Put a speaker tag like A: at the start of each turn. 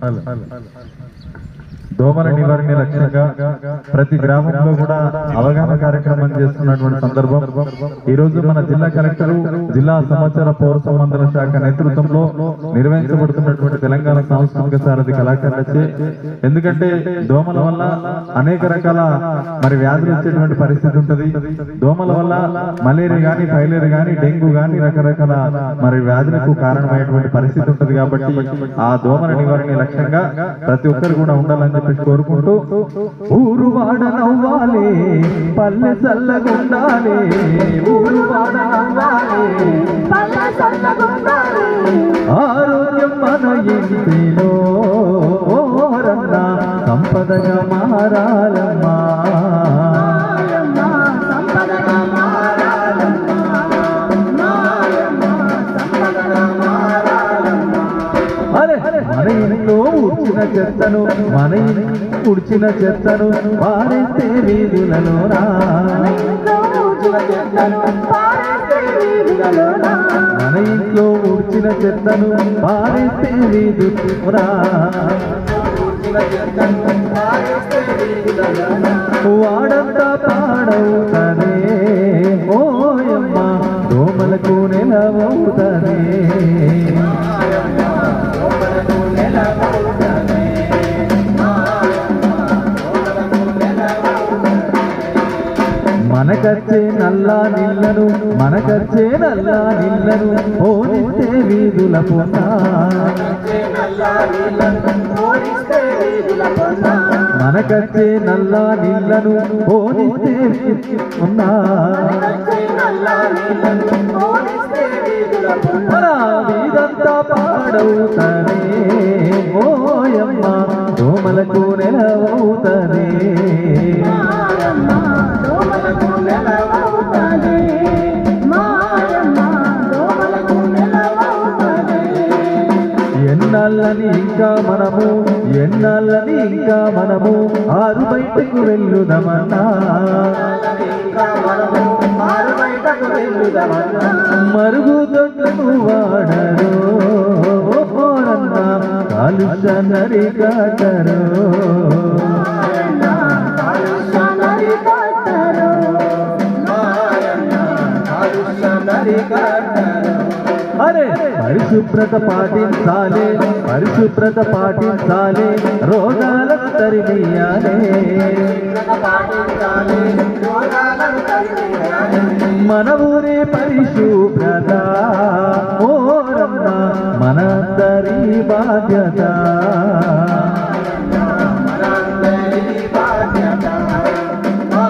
A: 按了按了按了按了按了。దోమల నివారణ లక్ష్యంగా ప్రతి గ్రామంలో కూడా అవగాహన కార్యక్రమం చేస్తున్నటువంటి సందర్భం. ఈ రోజు మన జిల్లా కలెక్టర్ జిల్లా సమాచార పౌర సంబంధాల శాఖ నేతృత్వంలో నిర్వహించబడుతున్నటువంటి తెలంగాణ సాంస్కృతిక సారథి కళాకారులచే. ఎందుకంటే దోమల వల్ల అనేక రకాల మరి వ్యాధులు వచ్చేటువంటి పరిస్థితి ఉంటది. దోమల వల్ల మలేరియా గాని ఫైలేరియా గాని డెంగ్యూ గాని రకరకాల మరి వ్యాధులకు కారణమైనటువంటి పరిస్థితి ఉంటది కాబట్టి ఆ దోమల నివారణ లక్ష్యంగా ప్రతి ఒక్కరు కూడా ఉండాలని చెప్పేసి కోరుకుంటూ ఊరు వాడ నవ్వాలి పల్లె చల్లగుండాలి ఊరు వాడ నవ్వాలి. ఆరోగ్యం మన ఇంటిలో సంపదగా మారాలి. మన ఇంట్లో ఉడిచిన చెత్తను మన ఇంట్లో ఉడిచిన చెత్తను పారేస్తే వీధులలోనా మన ఇంట్లో ఉడిచిన చెత్తను పారేస్తే వీధులలోనా వాడంతా పాడవుతనే ఓయమ్మ దోమలకు నెలవవుతనే. మనకచ్చే నల్లా నిల్లను మనకచ్చే నల్లా నిల్లను ఓనిస్తే వీధుల పొన్నా మనకచ్చే నల్లా నిల్లను ఓనిస్తే ఉన్నా మన వీధంతా పాడవుతనే ఓయమ్మ కోమలకు నెలవవుతనే. ఎన్నాళ్ళని ఇంకా మనము? ఎన్నాళ్ళని ఇంకా మనము? ఆరు బయటకు వెళ్ళుదమన్నా? మరుగుదొడ్లను వాడరు? ఓరన్న కాలుష్య నరికాటరు అరే. పరిశుభ్రత పాటించాలి పరిశుభ్రత పాటించాలి రోగాల తరిమియాలే మన ఊరే పరిశుభ్రత ఓరమ్మ మనందరి బాధ్యత.